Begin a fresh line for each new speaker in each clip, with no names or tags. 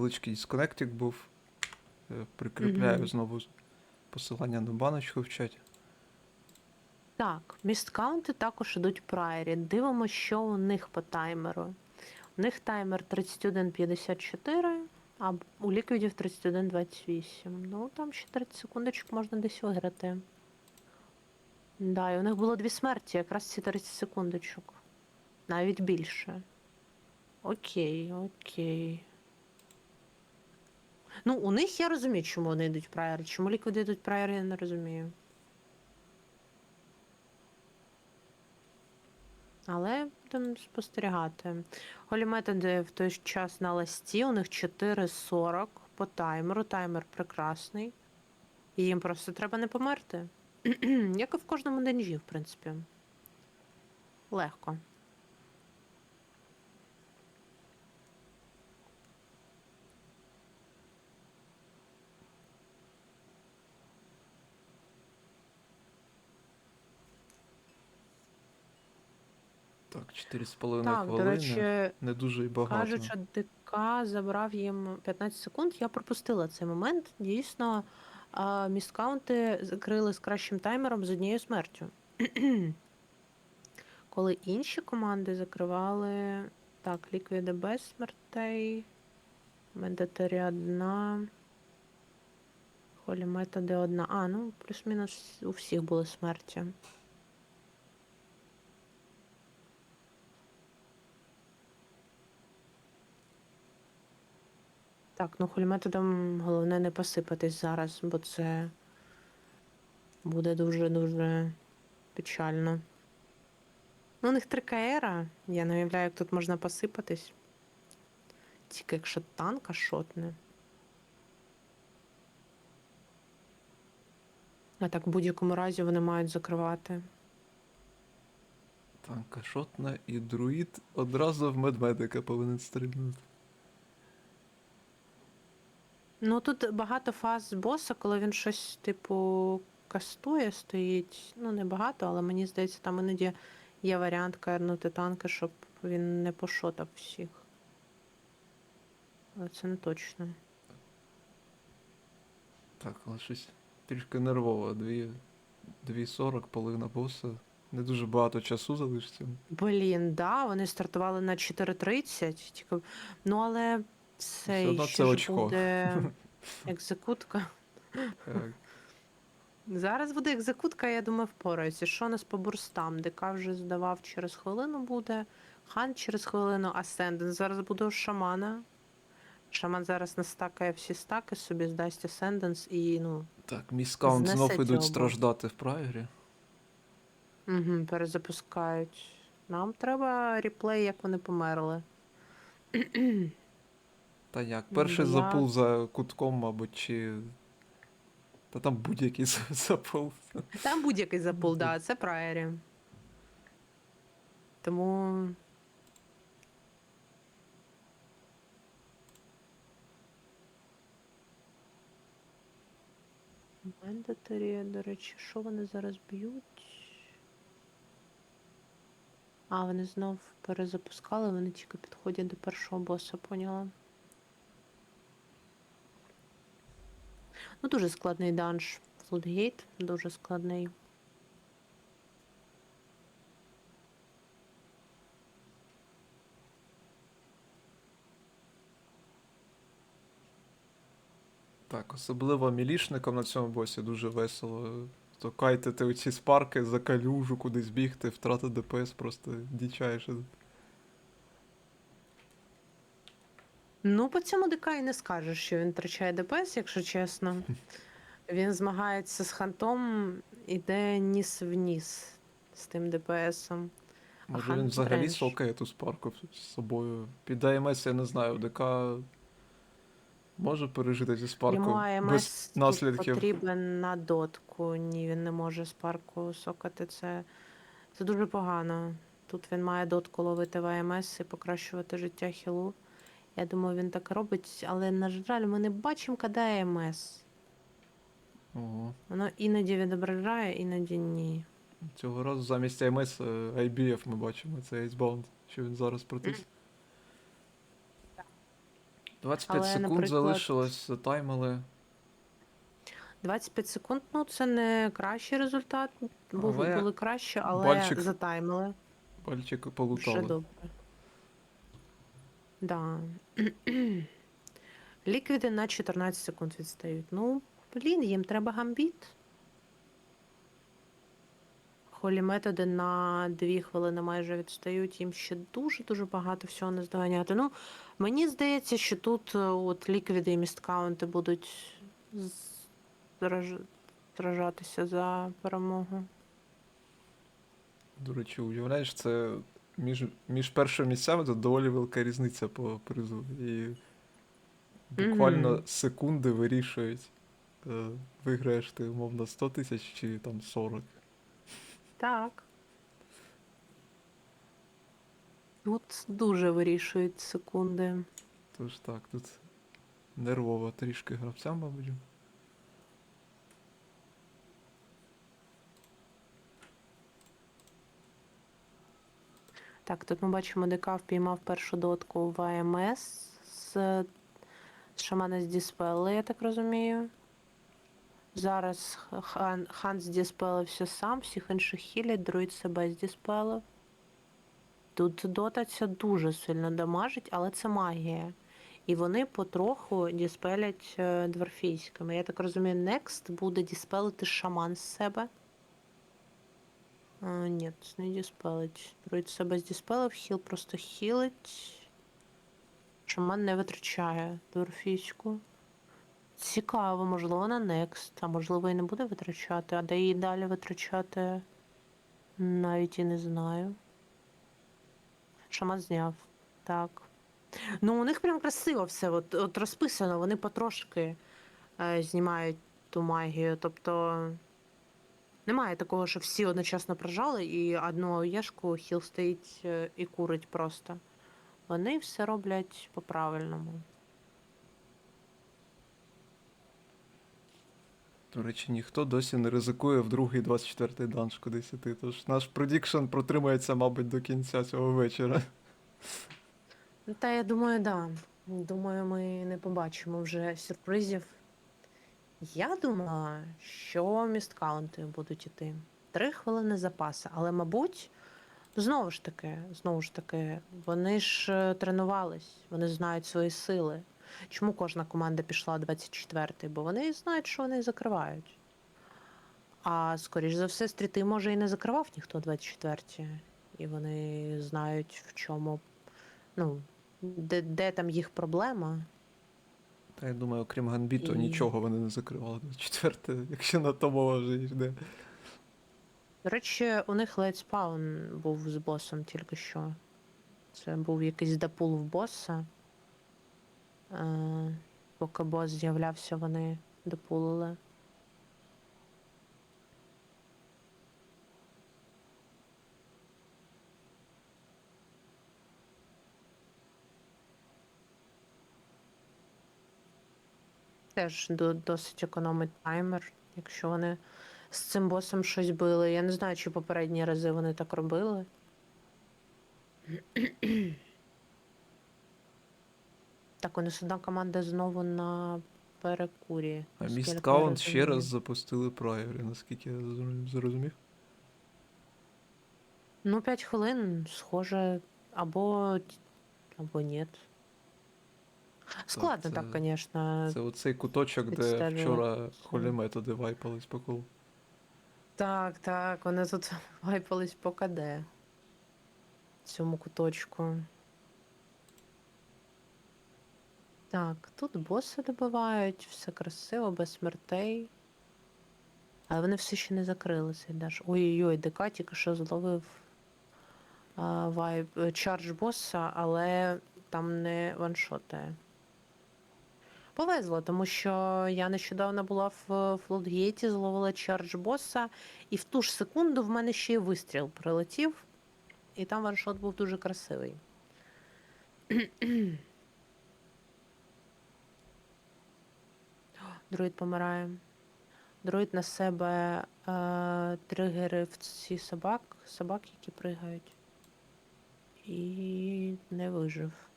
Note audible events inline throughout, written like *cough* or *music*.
невеличкий дисконектик був. Е, Прикріпляю
Мгм.
знову посилання на баночку в чаті.
Так, місткаунти також ідуть в прайорі. Дивимося, що у них по таймеру. У них таймер 31.54, а у ліквідів 31.28. Ну, там ще 30 секундочок можна десь виграти. Да, і у них було дві смерті, якраз ці 30 секундочок. Навіть більше. Окей, окей. Ну, у них я розумію, чому вони йдуть в. Чому ліквіди йдуть в я не розумію. Але будемо спостерігати. Голі методи в той час на ласті. У них 4.40 по таймеру. Таймер прекрасний. І їм просто треба не померти. *clears throat* Як і в кожному денжі, в принципі. Легко.
4,5
Так, до
хвилини.
речі,
Не дуже і багато.
Кажуть, що ДК забрав їм 15 секунд. Я пропустила цей момент. Дійсно, а, місткаунти закрили з кращим таймером з однією смертю. *clears throat* Коли інші команди закривали. Так, ліквіди без смертей. Медатарі одна. Холі методи одна. А, ну, плюс-мінус у всіх були смерті. Так, ну хольметодом головне не посипатись зараз, бо це буде дуже-дуже печально. Ну, у них три КРа. Я не уявляю, як тут можна посипатись. Тільки якщо танка шотне. А так в будь-якому разі вони мають закривати.
Танка шотна і друїд одразу в медмедика повинен стрибнути.
Ну тут багато фаз боса, коли він щось, типу, кастує, стоїть. Ну, не багато, але мені здається, там іноді є варіант карнути танки, щоб він не пошотав всіх. Але це не точно.
Так, але щось трішки нервово. Дві- 2.40, половина боса. Не дуже багато часу залишиться.
Блін, да, вони стартували на 4.30, тільки. Ну, але це
одно
ще
це
ж
очко.
буде *laughs* екзекутка.
Так,
Зараз буде екзекутка, я думаю, впораюся. Що у нас по бурстам? ДК вже здавав через хвилину буде. Хан через хвилину, Асцендент. Зараз буде у шамана. Шаман зараз настакає всі стаки, собі здасть Асценденс і, ну,
так міскаунт
Знесе
знов ідуть
цього
страждати в прайорі.
угу, перезапускають. Нам треба реплей, як вони померли. *clears throat*
Та як,
Ну,
перший
я-
запул за кутком, мабуть, чи. Та там будь-який *laughs* за- запул.
Там будь-який запул, да, це прайорі. Тому. Мендатарі, до речі, що вони зараз б'ють? А, вони знов перезапускали, вони тільки підходять до першого боса, поняла. Ну, дуже складний данж. Флудгейт дуже складний.
Так, особливо мілішникам на цьому босі дуже весело. То кайтити оці спарки за калюжу, кудись бігти, втрата ДПС просто дічаєш.
Ну, по цьому ДК і не скажеш, що він втрачає ДПС, якщо чесно. *laughs* Він змагається з хантом, іде ніс в ніс з тим DPS-ом.
Може він взагалі сокає ту спарку з собою. Під АМС, я не знаю, ДК може пережити зі
АМС
без наслідків.
потрібен на дотку. Ні, він не може спарку сокати. Це, це дуже погано. Тут він має дотку ловити в АМС і покращувати життя хілу. Я думаю, він так робить, але, на жаль, ми не бачимо, коли АМС.
Ого.
Воно іноді відображає, іноді ні.
Цього разу замість АМС е, IBF ми бачимо, це Icebound, що він зараз протис. 25
Але,
секунд
наприклад-
залишилось, затаймили.
25 секунд, ну це не кращий результат. Був,
Але
були краще, але
бальчик
затаймили.
Пальчик
Вже
полутали.
добре. Да. *clears throat* Ліквіди на 14 секунд відстають. Ну, блін, їм треба гамбіт. Холі методи на 2 хвилини майже відстають, їм ще дуже-дуже багато всього не здоганяти. Ну, мені здається, що тут е, от ліквіди і місткаунти будуть сражатися за перемогу.
До речі, уявляєш, це між, між першими місцями тут доволі велика різниця по призу. І буквально
Мгм.
секунди вирішують, е, виграєш ти, умовно, 100 тисяч чи там 40.
Так. Тут дуже вирішують секунди.
Тож так, тут нервово трішки гравцям, мабуть.
Так, тут ми бачимо, ДК впіймав першу дотку в АМС з, шамана з Діспелли, я так розумію. Зараз хан, хан здіспелився сам, всіх інших хілять, друїд себе здіспелив. Тут дота ця дуже сильно дамажить, але це магія. І вони потроху діспелять е, дворфійськими. Я так розумію, Next буде діспелити шаман з себе. А, ні, не діспелить. Друїд себе здіспелив, хіл просто хілить. Шаман не витрачає дворфійську. Цікаво, можливо, на Next, а можливо і не буде витрачати, а де її далі витрачати, навіть і не знаю. Шаман зняв. Так. Ну, у них прям красиво все, от, от розписано, вони потрошки е, знімають ту магію. Тобто немає такого, що всі одночасно прожали і одну оєшку хіл стоїть е, і курить просто. Вони все роблять по-правильному.
До речі, ніхто досі не ризикує в другий 24-й данж кудись іти. Тож наш продікшн протримається, мабуть, до кінця цього вечора.
Та я думаю, да. Думаю, ми не побачимо вже сюрпризів. Я думала, що місткаунти будуть іти. Три хвилини запасу, але, мабуть, знову ж таки, знову ж таки, вони ж е, тренувались, вони знають свої сили. Чому кожна команда пішла 24-й? Бо вони знають, що вони закривають. А скоріш за все, стріти, може, і не закривав ніхто 24-ті. І вони знають, в чому ну, де, де там їх проблема.
Та я думаю, окрім Ганбіту,
І-
нічого вони не закривали. Четверте, *laughs* якщо на тому вже йде.
До речі, у них ледь спаун був з босом тільки що. Це був якийсь депул в боса. Е, поки бос з'являвся, вони депулили. Теж до, досить економить таймер, якщо вони з цим босом щось били. Я не знаю, чи попередні рази вони так робили. Так, у нас одна команда знову на перекурі.
А
я
місткаунт ще раз запустили прайорі, наскільки я зрозумів- зрозумів.
Ну, 5 хвилин, схоже, або, або ні. Складно
це-
так, звісно.
Це оцей куточок, де вчора холі методи вайпались по колу.
Так, так, вони тут *laughs* вайпались по КД. В цьому куточку. Так, тут боси добивають, все красиво, без смертей. Але вони все ще не закрили цей даш. Ой-ой-ой, ДК тільки що зловив а, вайп, е, чардж боса, але там не ваншотає. Повезло, тому що я нещодавно була в флотгейті, зловила чардж боса, і в ту ж секунду в мене ще й вистріл прилетів, і там ваншот був дуже красивий. Друїд помирає. Друїд на себе е, тригерив ці собак, собак, які пригають. І не вижив.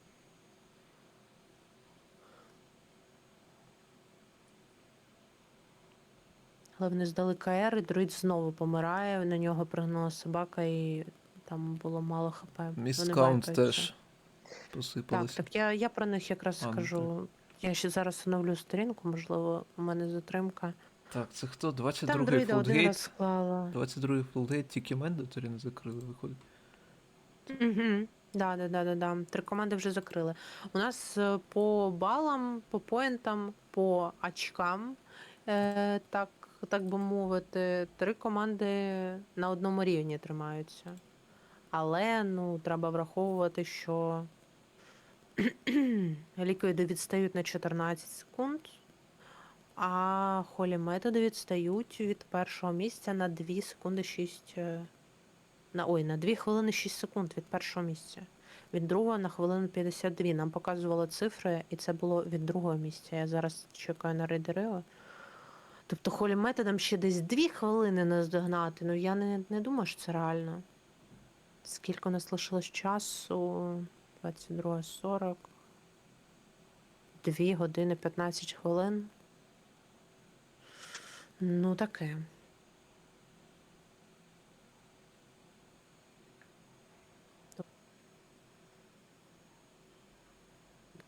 Але вони здали КР, і друїд знову помирає, на нього пригнула собака, і там було мало ХП.
Міст
Вони
каунт теж
Так,
посипалися.
так я, я про них якраз
А, ну
скажу. Я ще зараз оновлю сторінку, можливо, у мене затримка.
Так, це хто? 22-й
друїда один раз
фулдгейт.
склала.
22-й фулдгейт, тільки мендаторі не закрили, виходить.
Угу. Да, да, да, да, да. Три команди вже закрили. У нас е, по балам, по поінтам, по очкам, е, так, так би мовити, три команди на одному рівні тримаються. Але ну, треба враховувати, що *clears throat* ліквіди відстають на 14 секунд, а холі методи відстають від першого місця на 2 секунди 6 е, на ой, на 2 хвилини 6 секунд від першого місця. Від другого на хвилину 52. Нам показували цифри, і це було від другого місця. Я зараз чекаю на рейдерила. Тобто холі методом ще десь 2 хвилини наздогнати. Ну я не, не думаю, що це реально. Скільки у нас лишилось часу? 22.40. 2 години 15 хвилин. Ну, таке.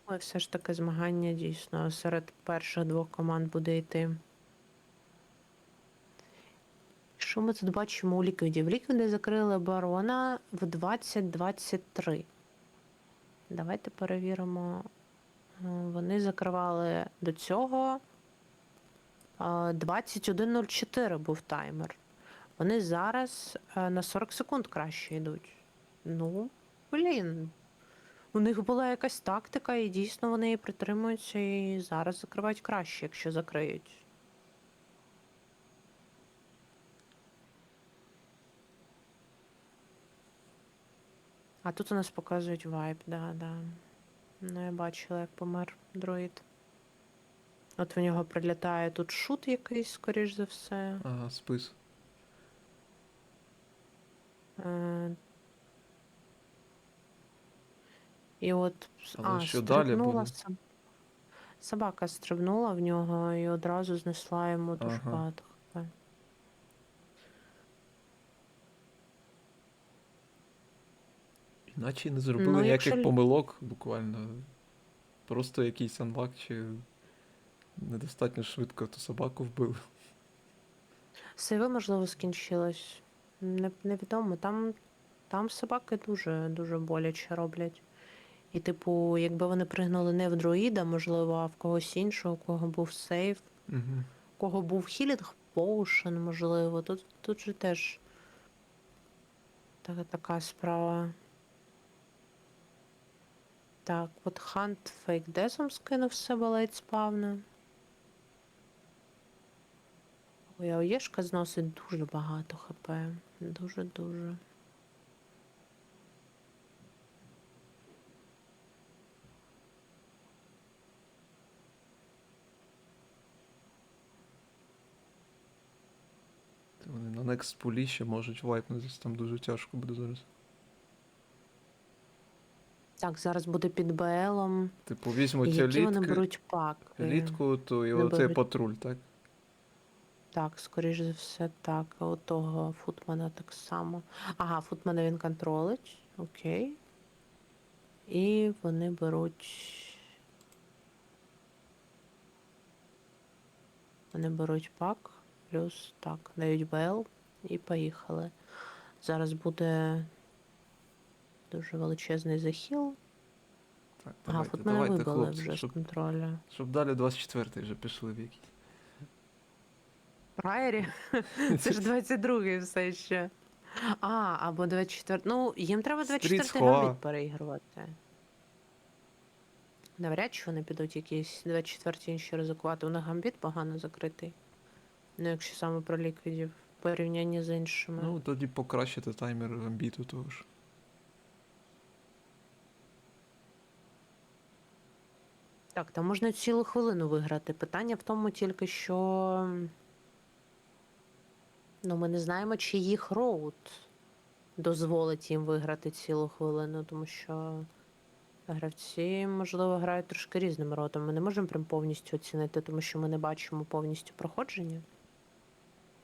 Думаю, все ж таки змагання дійсно серед перших двох команд буде йти. Що ми тут бачимо у ліквіді? В ліквіді закрили барона в 2023. Давайте перевіримо. Е, Вони закривали до цього. е, 21.04 був таймер. Вони зараз е, на 40 секунд краще йдуть. Ну, блін. У них була якась тактика, і дійсно вони її притримуються і зараз закривають краще, якщо закриють. А тут у нас показують вайп, да, да. Ну, я бачила, як помер друїд. От в нього прилітає тут шут якийсь, скоріш за все.
Ага, спис.
Е, І от
Але
а,
що далі
стрибнула
буде?
соб- собака стрибнула в нього і одразу знесла йому дуже
Ага.
багато
й не зробили
Ну,
ніяких
якщо
помилок, буквально. Просто якийсь анлак чи недостатньо швидко ту собаку вбили.
Сейви, можливо, скінчилось. Не, невідомо. Там, там собаки дуже, дуже боляче роблять. І, типу, якби вони пригнули не в друїда, можливо, а в когось іншого, у кого був сейв,
Угу.
у кого був хілінг поушен, можливо. Тут, тут же теж така, така справа. Так, от Хант фейк десом скинув себе ледь спавна. Ой, а Оєшка зносить дуже багато хп. Дуже-дуже.
Вони на next пулі ще можуть вайпнутися, там дуже тяжко буде зараз.
Так, зараз буде під БЛом.
Типу, візьмуть
які вони беруть пак?
літку, то і
не
оцей
беруть.
патруль, так?
Так, скоріш за все, так. А у того футмана так само. Ага, футмана він контролить. Окей. І вони беруть. Вони беруть пак, плюс так, дають БЛ і поїхали. Зараз буде дуже величезний захіл.
Так, давайте,
футмана
давайте,
вибили
хлопці,
вже з
щоб,
контроля.
щоб далі 24-й вже пішли в якийсь.
Прайері? *laughs* Це ж 22-й все ще. А, або 24. Ну, їм треба 24-й гамбіт переігрувати. Навряд чи вони підуть якісь 24 інші ризикувати. У них гамбіт погано закритий. Ну, якщо саме про ліквідів в порівнянні з іншими.
Ну, тоді покращити таймер амбіту того ж.
Так, там можна цілу хвилину виграти. Питання в тому тільки, що. Ну, ми не знаємо, чи їх роут дозволить їм виграти цілу хвилину, тому що гравці, можливо, грають трошки різним родом. Ми не можемо прям повністю оцінити, тому що ми не бачимо повністю проходження.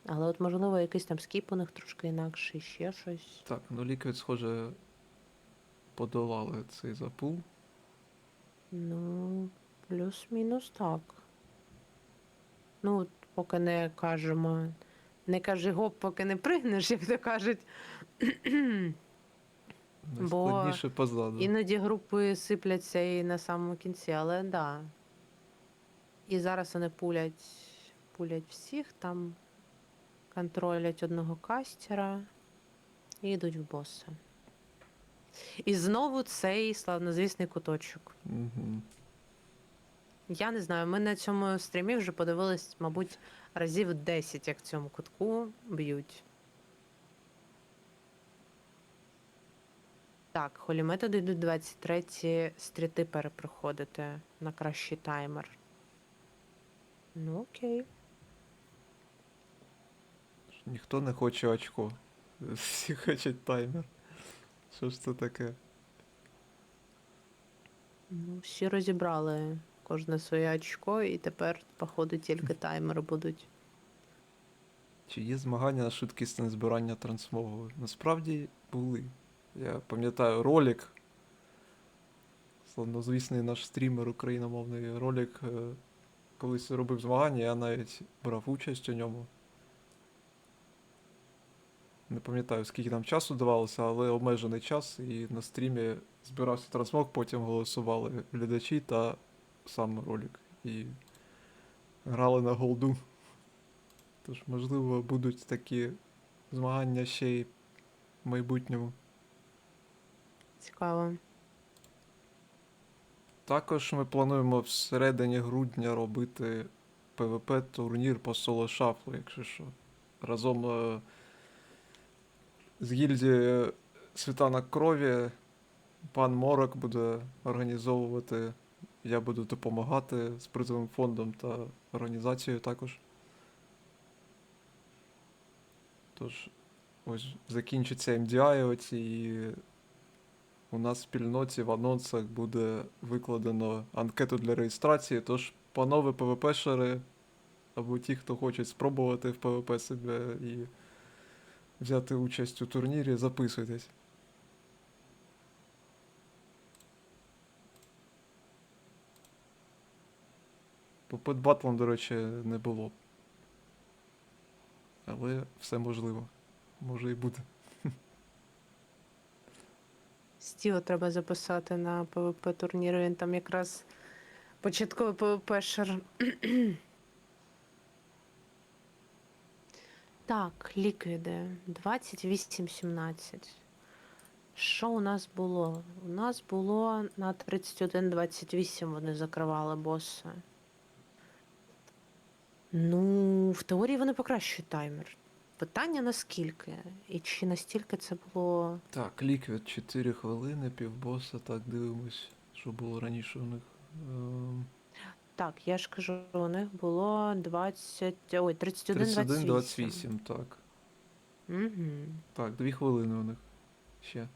Але от, можливо, якийсь там скіп у них трошки інакший, ще щось.
Так, ну Liquid, схоже, подолали цей запул.
Ну, плюс-мінус так. Ну, поки не кажемо. Не кажи гоп, поки не пригнеш, як то кажуть. *clears throat* Бо
Найскладніше позаду.
Іноді групи сипляться і на самому кінці, але да. І зараз вони пулять, пулять всіх, там контролять одного кастера і йдуть в боса. І знову цей славнозвісний куточок.
Угу.
Я не знаю, ми на цьому стрімі вже подивились, мабуть, разів 10, як в цьому кутку б'ють. Так, холіметоди йдуть 23 стріти перепроходити на кращий таймер. Ну, окей.
Ніхто не хоче очко. Всі хочуть таймер. Що ж це таке?
Ну, всі розібрали кожне своє очко, і тепер, походу, тільки таймери будуть.
Чи є змагання на швидкісне збирання трансмогу? Насправді були. Я пам'ятаю ролик. Славнозвісний наш стрімер україномовний ролик. е, Колись робив змагання, я навіть брав участь у ньому. Не пам'ятаю, скільки там часу давалося, але обмежений час, і на стрімі збирався трансмог, потім голосували глядачі та сам ролик. І грали на голду. Тож, можливо, будуть такі змагання ще й в майбутньому.
Цікаво.
Також ми плануємо всередині грудня робити ПВП-турнір по соло шафлу, якщо що. Разом е, з гільдією Світанок Крові пан Морок буде організовувати. Я буду допомагати з призовим фондом та організацією також. Тож, ось закінчиться MDI оці і у нас в спільноті в анонсах буде викладено анкету для реєстрації, тож, панове ПВПшери, або ті, хто хочуть спробувати в ПВП себе і взяти участь у турнірі, записуйтесь. По петбатлам, до речі, не було. Але все можливо. Може і буде.
Стіо треба записати на ПВП турніри. Він там якраз початковий ПВПшер. Так, ліквіди. 28-17. Що у нас було? У нас було на 31-28 вони закривали боси. Ну, в теорії вони покращують таймер. Питання наскільки? І чи настільки це було
Так, ліквід 4 хвилини, півбоса, так дивимось, що було раніше у них. Ем,
Так, я ж кажу, у них було 20. Ой, 31,
31,
28.
28, так.
Угу.
Так, 2 хвилини у них ще.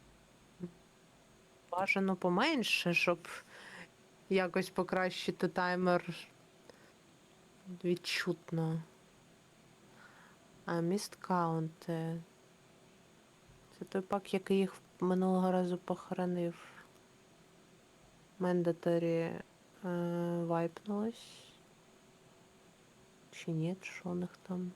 Бажано поменше, щоб якось покращити таймер відчутно. А міст каунти. Це той пак, який їх минулого разу похоронив. Мендаторі е, вайпнулось. Чи ні, що у них там?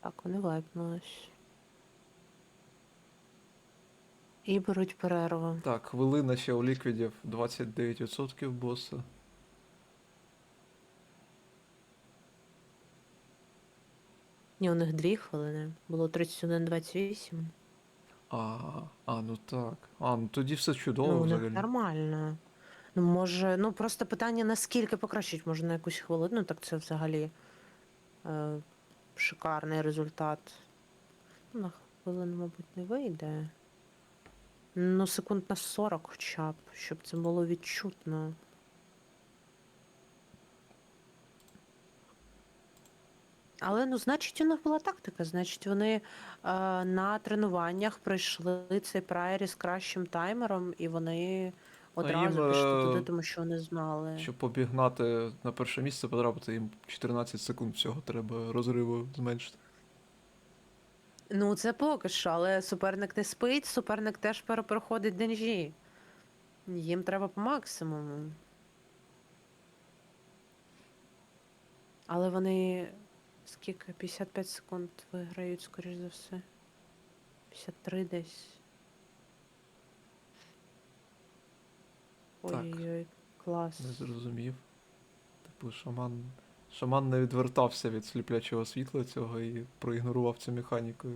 Так, вони вайпнулись. І беруть перерву.
Так, хвилина ще у ліквідів 29% боса.
Ні, у них дві хвилини. Було 31-28.
А, а, ну так. А, ну тоді все чудово
ну, у них
взагалі.
нормально. Ну, може, ну просто питання, наскільки покращить, може на якусь хвилину, так це взагалі е, шикарний результат. Ну, на хвилину, мабуть, не вийде. Ну, секунд на 40 хоча б, щоб це було відчутно. Але ну, значить, у них була тактика. Значить, вони е, на тренуваннях пройшли цей прайері з кращим таймером, і вони одразу
їм,
пішли
е,
туди, тому що вони знали.
Щоб обігнати на перше місце потрапити, їм 14 секунд всього треба розриву зменшити.
Ну, це поки що, але суперник не спить, суперник теж перепроходить денжі. Їм треба по максимуму. Але вони скільки? 55 секунд виграють, скоріш за все. 53 десь. Ой-ой-ой, клас.
Не зрозумів. Типу, шаман. Шаман не відвертався від сліплячого світла цього і проігнорував цю механіку.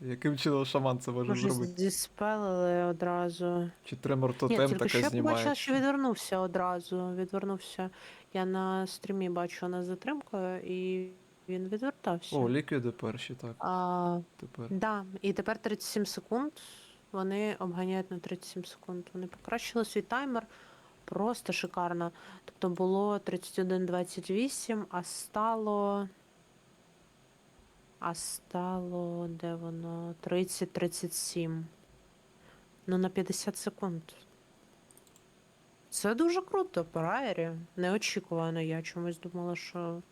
Яким чином шаман це може
Може,
зробити?
діспелили одразу.
Чи тремор
Ні,
тотем
тільки що
таке
я побачила, що відвернувся одразу. Відвернувся. Я на стрімі бачу на затримкою, і він відвертався.
О, ліквіди перші, так.
а,
Тепер.
да, і тепер 37 секунд. Вони обганяють на 37 секунд. Вони покращили свій таймер. Просто шикарно. Тобто було 31.28, а стало. А стало, де воно? 30-37. Ну, на 50 секунд. Це дуже круто, по. Неочікувано. Я чомусь думала, що.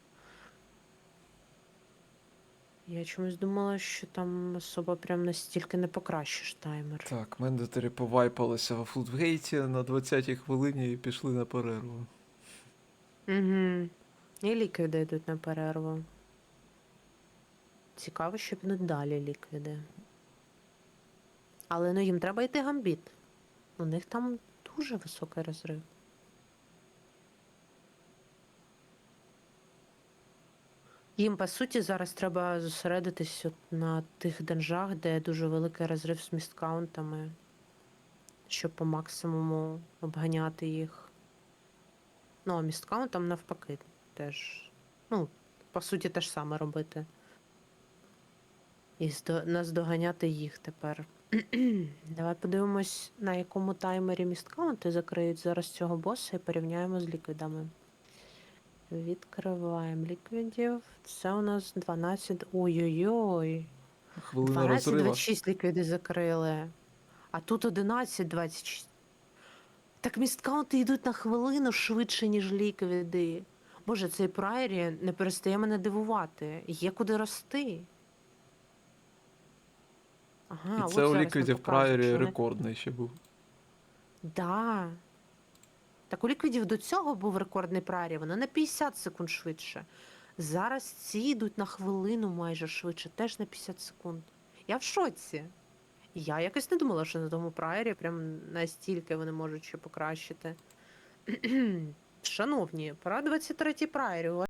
Я чомусь думала, що там особо прям настільки не покращиш таймер.
Так, мендетері повайпалися во флутгейті на 20-й хвилині і пішли на перерву.
Угу. І ліквіди йдуть на перерву. Цікаво, що підуть далі ліквіди. Але ну їм треба йти гамбіт. У них там дуже високий розрив. Їм, по суті, зараз треба зосередитись от на тих денжах, де дуже великий розрив з місткаунтами, щоб по максимуму обганяти їх. Ну, а місткаунтом навпаки теж. Ну, по суті, те ж саме робити. І здо... наздоганяти їх тепер. *clears throat* Давай подивимось, на якому таймері місткаунти закриють зараз цього боса і порівняємо з ліквідами. Відкриваємо ліквідів. Це у нас 12. Ой-ой-ой.
Хвилина розрива.
12-26 ліквіди закрили. А тут 11-26. Так місткаунти йдуть на хвилину швидше, ніж ліквіди. Боже, цей прайрі не перестає мене дивувати. Є куди рости. Ага,
І це у ліквідів прайорі рекордний ще був.
Да. Так у ліквідів до цього був рекордний прайрі, вони на 50 секунд швидше. Зараз ці йдуть на хвилину майже швидше, теж на 50 секунд. Я в шоці. Я якось не думала, що на тому прайрі прям настільки вони можуть ще покращити. *clears throat* Шановні, пора 23-й прайрі.